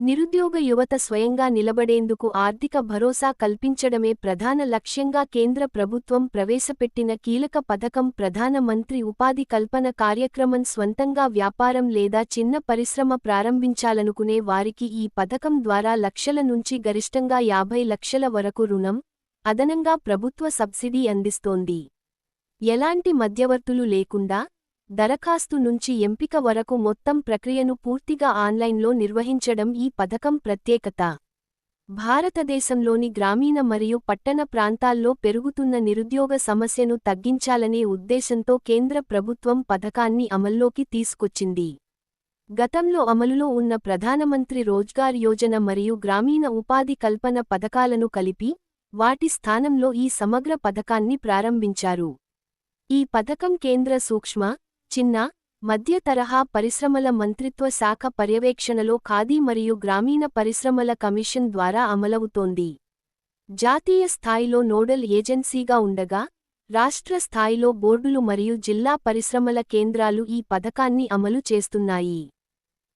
నిరుద్యోగ యువత స్వయంగా నిలబడేందుకు ఆర్థిక భరోసా కల్పించడమే ప్రధాన లక్ష్యంగా కేంద్ర ప్రభుత్వం ప్రవేశపెట్టిన కీలక పథకం ప్రధాన మంత్రి ఉపాధి కల్పన కార్యక్రమం స్వంతంగా వ్యాపారం లేదా చిన్న పరిశ్రమ ప్రారంభించాలనుకునే వారికి ఈ పథకం ద్వారా లక్షల నుంచి గరిష్టంగా యాభై లక్షల వరకు రుణం అదనంగా ప్రభుత్వ సబ్సిడీ అందిస్తోంది. ఎలాంటి మధ్యవర్తులు లేకుండా దరఖాస్తు నుంచి ఎంపిక వరకు మొత్తం ప్రక్రియను పూర్తిగా ఆన్లైన్లో నిర్వహించడం ఈ పథకం ప్రత్యేకత. భారతదేశంలోని గ్రామీణ మరియు పట్టణ ప్రాంతాల్లో పెరుగుతున్న నిరుద్యోగ సమస్యను తగ్గించాలనే ఉద్దేశంతో కేంద్ర ప్రభుత్వం పథకాన్ని అమల్లోకి తీసుకొచ్చింది. గతంలో అమలులో ఉన్న ప్రధానమంత్రి రోజ్గార్ యోజన మరియు గ్రామీణ ఉపాధి కల్పన పథకాలను కలిపి వాటి స్థానంలో ఈ సమగ్ర పథకాన్ని ప్రారంభించారు. ఈ పథకం కేంద్ర సూక్ష్మ చిన్న మధ్య తరహా పరిశ్రమల మంత్రిత్వ శాఖ పర్యవేక్షణలో ఖాదీ మరియు గ్రామీణ పరిశ్రమల కమిషన్ ద్వారా అమలవుతోంది. జాతీయ స్థాయిలో నోడల్ ఏజెన్సీగా ఉండగా రాష్ట్ర స్థాయిలో బోర్డులు మరియు జిల్లా పరిశ్రమల కేంద్రాలు ఈ పథకాన్ని అమలు చేస్తున్నాయి.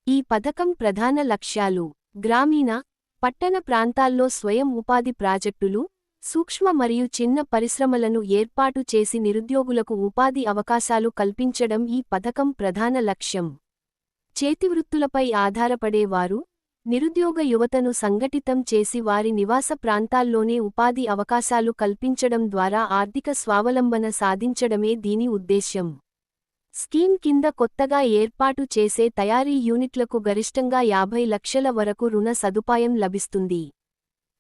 ఈ పథకం ప్రధాన లక్ష్యాలు గ్రామీణ పట్టణ ప్రాంతాల్లో స్వయం ఉపాధి ప్రాజెక్టులు సూక్ష్మ మరియు చిన్న పరిశ్రమలను ఏర్పాటు చేసి నిరుద్యోగులకు ఉపాధి అవకాశాలు కల్పించడం ఈ పథకం ప్రధాన లక్ష్యం. చేతివృత్తులపై ఆధారపడేవారు నిరుద్యోగ యువతను సంఘటితం చేసి వారి నివాస ప్రాంతాల్లోనే ఉపాధి అవకాశాలు కల్పించడం ద్వారా ఆర్థిక స్వావలంబన సాధించడమే దీని ఉద్దేశ్యం. స్కీమ్ కింద కొత్తగా ఏర్పాటు చేసే తయారీ యూనిట్లకు గరిష్టంగా యాభై లక్షల వరకు రుణ సదుపాయం లభిస్తుంది.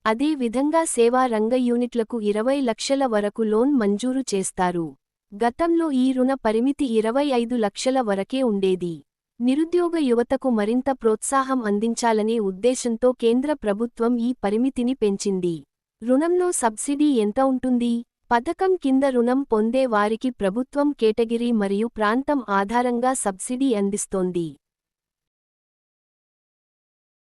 అదే విధంగా సేవా రంగ యూనిట్లకు ఇరవై లక్షల వరకు లోన్ మంజూరు చేస్తారు. గతంలో ఈ రుణ పరిమితి ఇరవై ఐదు లక్షల వరకే ఉండేది. నిరుద్యోగ యువతకు మరింత ప్రోత్సాహం అందించాలనే ఉద్దేశంతో కేంద్ర ప్రభుత్వం ఈ పరిమితిని పెంచింది. రుణంలో సబ్సిడీ ఎంత ఉంటుంది? పథకం కింద రుణం పొందే వారికి ప్రభుత్వం కేటగిరీ మరియు ప్రాంతం ఆధారంగా సబ్సిడీ అందిస్తోంది.